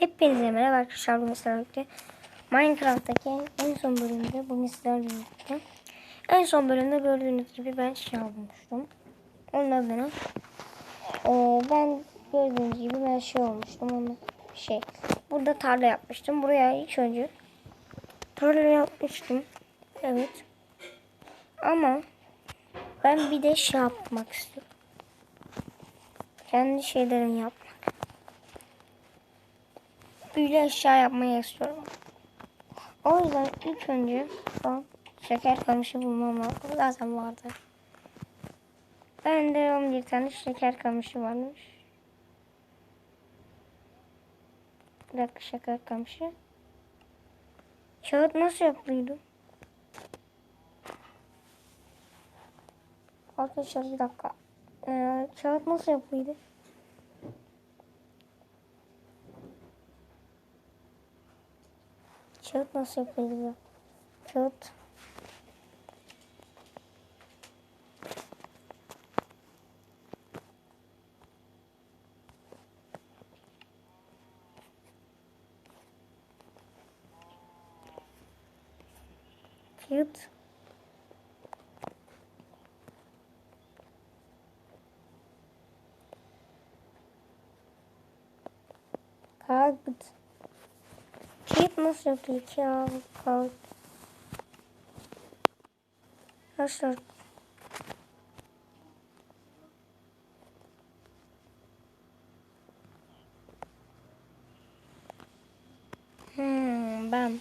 Hepinize merhaba arkadaşlar. Bugün sizlerle birlikte Minecraft'taki en son bölümde bugün sizlerle birlikte. En son bölümde gördüğünüz gibi ben şey olmuştum. Onun adına eee, ben gördüğünüz gibi ben şey olmuştum. Onu şey burada tarla yapmıştım. Buraya ilk önce tarla yapmıştım. Evet. Ama ben bir de şey yapmak istiyorum. Kendi şeylerimi yapmak. Büyülü eşya yapmayı istiyorum. O yüzden ilk önce o şeker kamışı bulmam lazım. Zaten vardı. Bende 11 tane şeker kamışı varmış. Bir dakika şeker kamışı. Kağıt nasıl yapılıyordu? Arkadaşlar bir dakika. Ee, kağıt nasıl yapılıyordu? Kağıt nasıl yapılıyor? Kağıt. Kağıt. Kağıt. Nasıl yapılıyor? Kağıt. Kağıt. Arkadaşlar. Hmm, ben.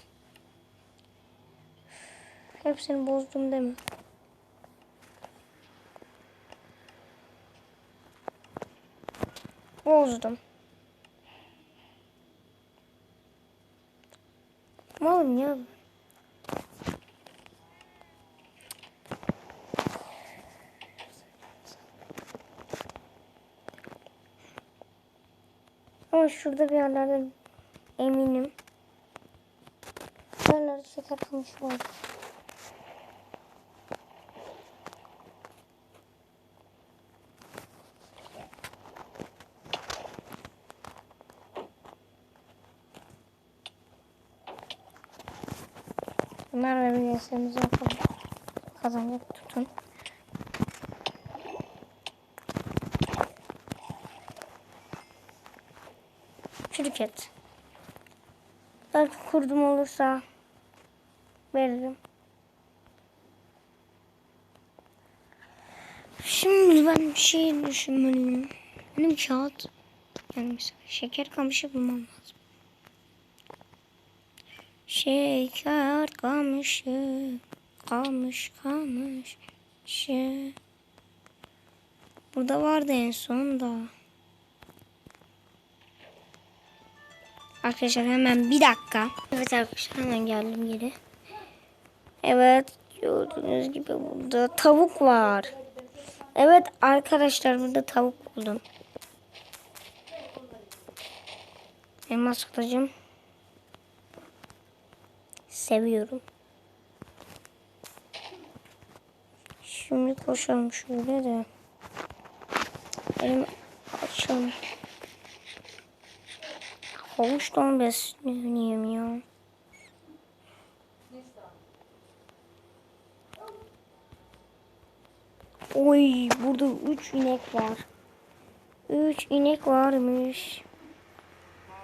Hepsini bozdum değil mi? Bozdum. Malım ya. Ama şurada bir yerlerde eminim. Yerlerde kamışı var. Şirket. Belki kurdum olursa veririm. Şimdi ben bir şey düşünmeliyim. Benim kağıt yani mesela şeker kamışı bulmam lazım. Şeker kamışı kalmış kalmış şey. Burada vardı en son da. Arkadaşlar hemen bir dakika. Evet arkadaşlar hemen geldim geri. Evet gördüğünüz gibi burada tavuk var. Evet arkadaşlar burada tavuk buldum. Elmas kılıcım. Seviyorum. Şimdi koşalım şöyle de. Elim açalım. Havuçtan besleniyorum ya. Oy burada üç inek var. Üç inek varmış.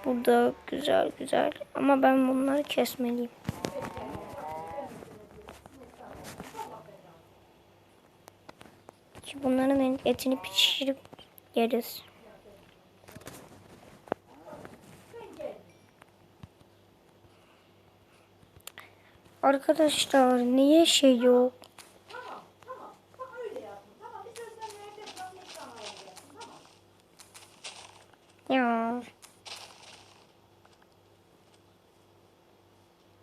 Burada güzel güzel. Ama ben bunları kesmeliyim. Ki bunların etini pişirip yeriz. Arkadaşlar niye şey yok? Ya.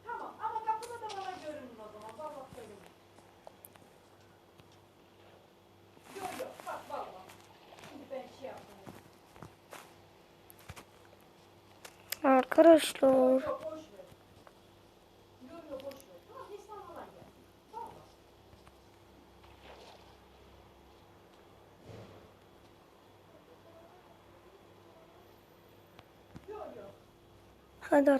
Tamam ama kapıda da bana görünün o zaman. Valla söyleyeyim. Yok yok bak valla. Şimdi ben şey yapayım. Arkadaşlar. Yok boş ver. Yok yok boş ver. Tamam Neslihan falan gel. Tamam mı? Yok yok. Hadi arkadaşlar. Tamam Neslihan gelsin bekleyelim. Hadi görüşürüz o zaman. Tamam tamam hadi hadi. Hadi güle güle hadi güle güle.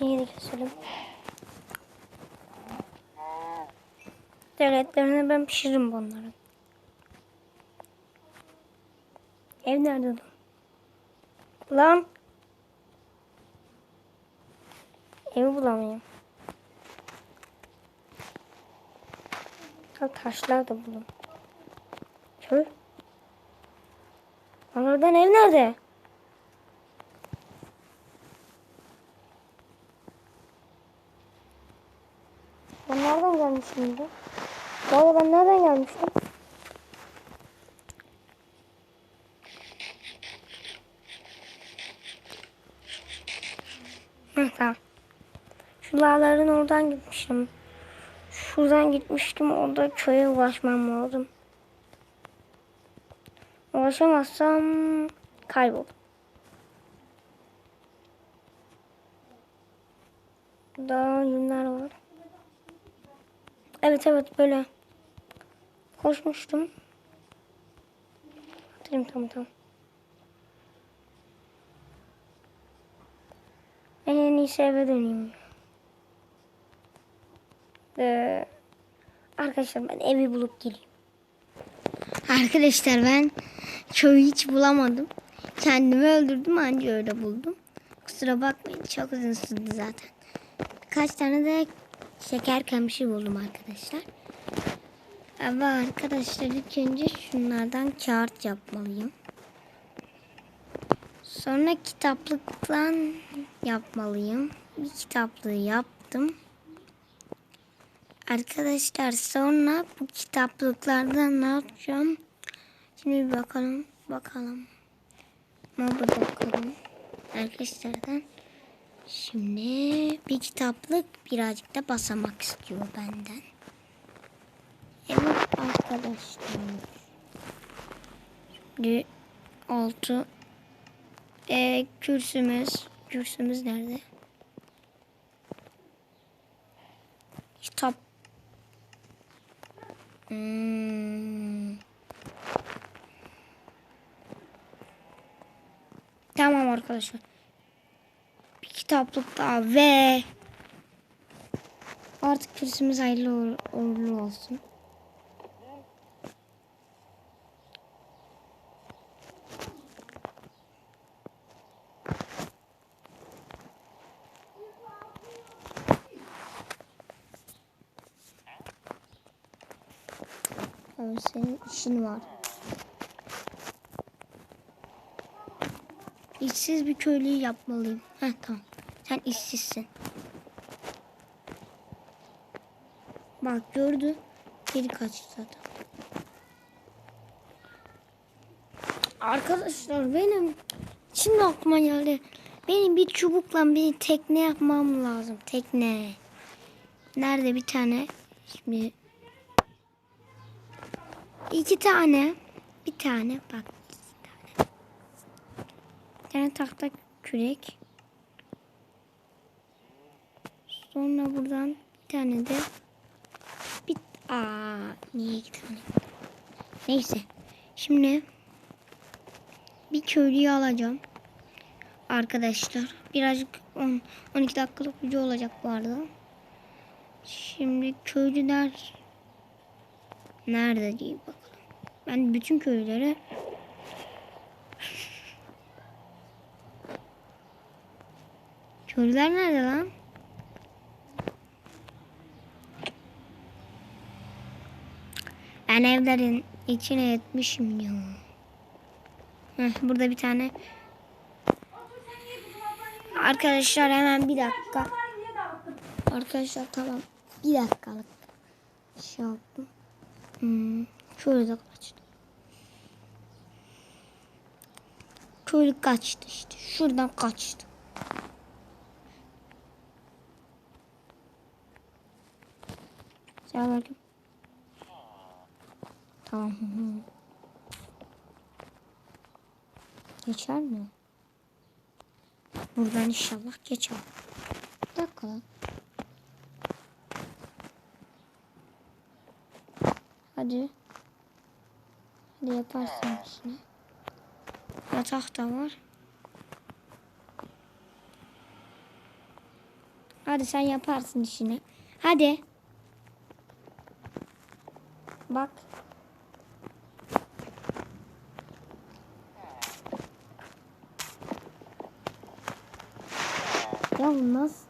İyi de keselim. Devletlerini ben pişiririm bunların. Ev nerede lan? Lan. Evi bulamıyorum. Ha, taşlar da buldum. Köy. Lan oradan ev nerede? Ben nereden gelmişim? Bu arada ben nereden gelmiştim? Tamam. Şu dağların oradan gitmiştim. Şuradan gitmiştim. Orada köye ulaşmam lazım. Ulaşamazsam kaybol. Daha günler var. Evet evet böyle koşmuştum. Hatırlayayım tamam tamam. İyisi eve döneyim. Ee, arkadaşlar ben evi bulup geleyim. Arkadaşlar ben köyü hiç bulamadım. Kendimi öldürdüm anca öyle buldum. Kusura bakmayın çok uzun sürdü zaten. Birkaç tane de şeker kamışı buldum arkadaşlar. Ama arkadaşlar ilk önce şunlardan kağıt yapmalıyım. Sonra kitaplıktan yapmalıyım. Bir kitaplığı yaptım. Arkadaşlar sonra bu kitaplıklardan ne yapacağım? Şimdi bir bakalım. Bakalım. Moba bakalım. Arkadaşlardan. Şimdi bir kitaplık birazcık da basamak istiyor benden. Evet arkadaşlar. Şimdi altı e, kürsümüz. Kürsümüz nerede? Kitap. Hmm. Tamam arkadaşlar. Bir kitaplık daha ve artık kürsümüz hayırlı uğur- uğurlu olsun. Evet, senin işin var. İşsiz bir köylüyü yapmalıyım. Heh tamam. Sen işsizsin. Bak gördü. Geri kaçtı zaten. Arkadaşlar benim şimdi aklıma geldi. Benim bir çubukla bir tekne yapmam lazım. Tekne. Nerede bir tane? Şimdi iki tane. Bir tane bak. iki tane. Bir tane tahta kürek. Sonra buradan bir tane de bir aa niye iki tane? Neyse. Şimdi bir köylüyü alacağım. Arkadaşlar birazcık 10 12 dakikalık video olacak bu arada. Şimdi köylüler nerede diye bakalım. Ben bütün köylülere Köylüler nerede lan? Ben evlerin içine etmişim ya. Heh, burada bir tane. Arkadaşlar hemen bir dakika. Arkadaşlar tamam. Bir dakikalık. Şey yaptım. Hmm, şöyle de kaçtı. Şöyle kaçtı işte. Şuradan kaçtı. Selamünaleyküm. Tamam. Geçer mi? Buradan inşallah geçer. Bir dakika. lan. Hadi. Hadi yaparsın işini. Yatak da var. Hadi sen yaparsın işini. Hadi. Bak. Ya nasıl?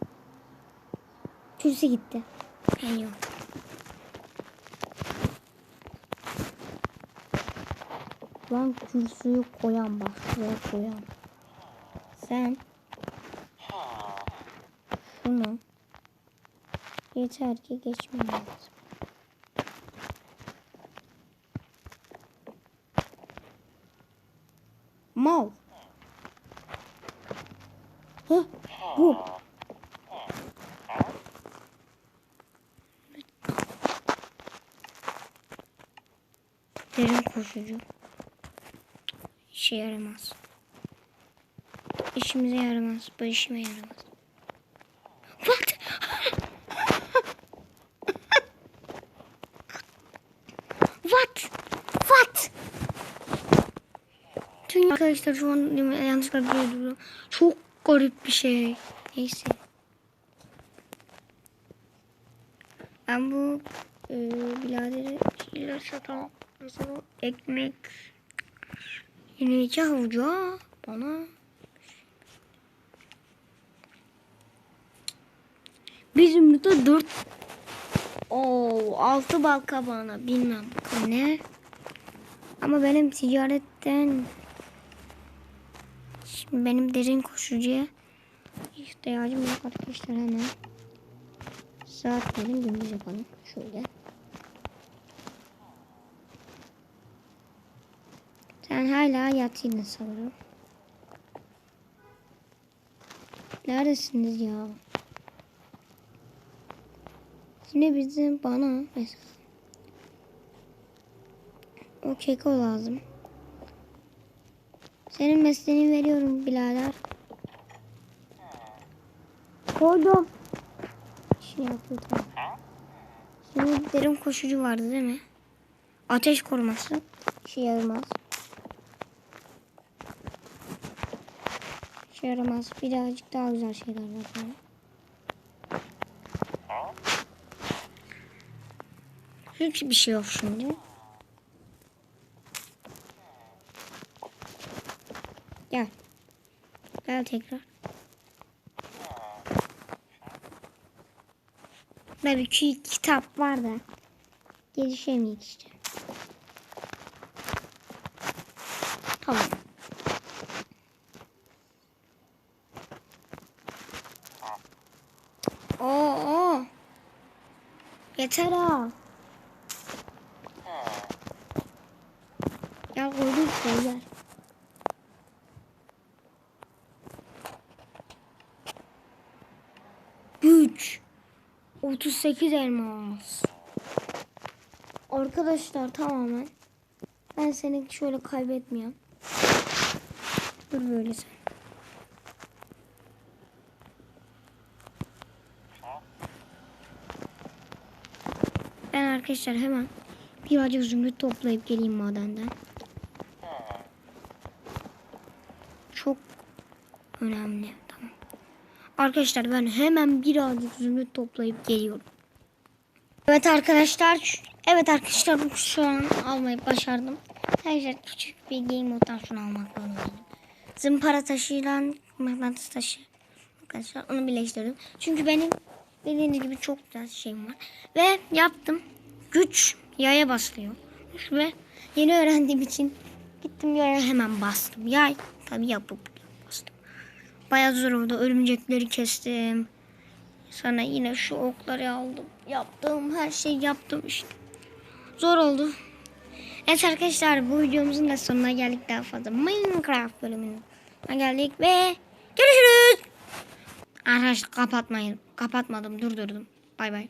Kürsü gitti. Ben yok. Lan kürsüyü koyan bak. Şuraya koyan. Sen şunu yeter ki geçmem lazım. Mal. Heh, bu. Derin koşucu. İşe yaramaz. İşimize yaramaz. Bu işime yaramaz. What? What? What? Tüm arkadaşlar şu an yanlışlıkla duruyor. Çok garip bir şey. Neyse. Ben bu e, biladeri şeyler satan mesela ekmek iki havuca bana bizim burada dört Oo, altı bal kabağına bilmem ne. Ama benim ticaretten şimdi benim derin koşucuya ihtiyacım yok arkadaşlar hemen. Saat verin gündüz yapalım. Şöyle. Sen hala yatıyla sanırım. Neredesiniz ya? Yine bizim bana mesela. O keko lazım. Senin mesleğini veriyorum birader. Koydum. İşini yapıyor tamam. Şimdi derin koşucu vardı değil mi? Ateş koruması. İşe yaramaz. Yaramaz. Birazcık daha güzel şeyler böyle. Hiçbir şey yok şimdi. Gel. Gel tekrar. Böyle bir kitap var da gelişemeyik işte. Tamam. Oo, oo. Yeter ha. Ya koydum şeyler. Güç. 38 elmas. Arkadaşlar tamamen. Ben seni şöyle kaybetmiyorum. Dur böyle sen. Ben arkadaşlar hemen birazcık zümrüt toplayıp geleyim madenden. Çok önemli. Tamam. Arkadaşlar ben hemen birazcık zümrüt toplayıp geliyorum. Evet arkadaşlar. Evet arkadaşlar şu an almayı başardım. Arkadaşlar küçük bir game moddan şunu almak zorundaydım. Zımpara taşıyla mıknatıs taşı. Arkadaşlar onu birleştirdim. Çünkü benim dediğiniz gibi çok güzel şeyim var. Ve yaptım. Güç yaya basılıyor. Ve yeni öğrendiğim için gittim yaya hemen bastım. Yay tabii yapıp bastım. Bayağı zor oldu. Örümcekleri kestim. Sonra yine şu okları aldım. Yaptığım her şeyi yaptım işte. Zor oldu. Evet arkadaşlar bu videomuzun da sonuna geldik daha fazla. Minecraft bölümüne geldik ve görüşürüz. Arkadaşlar kapatmayın. Kapatmadım durdurdum. Bay bay.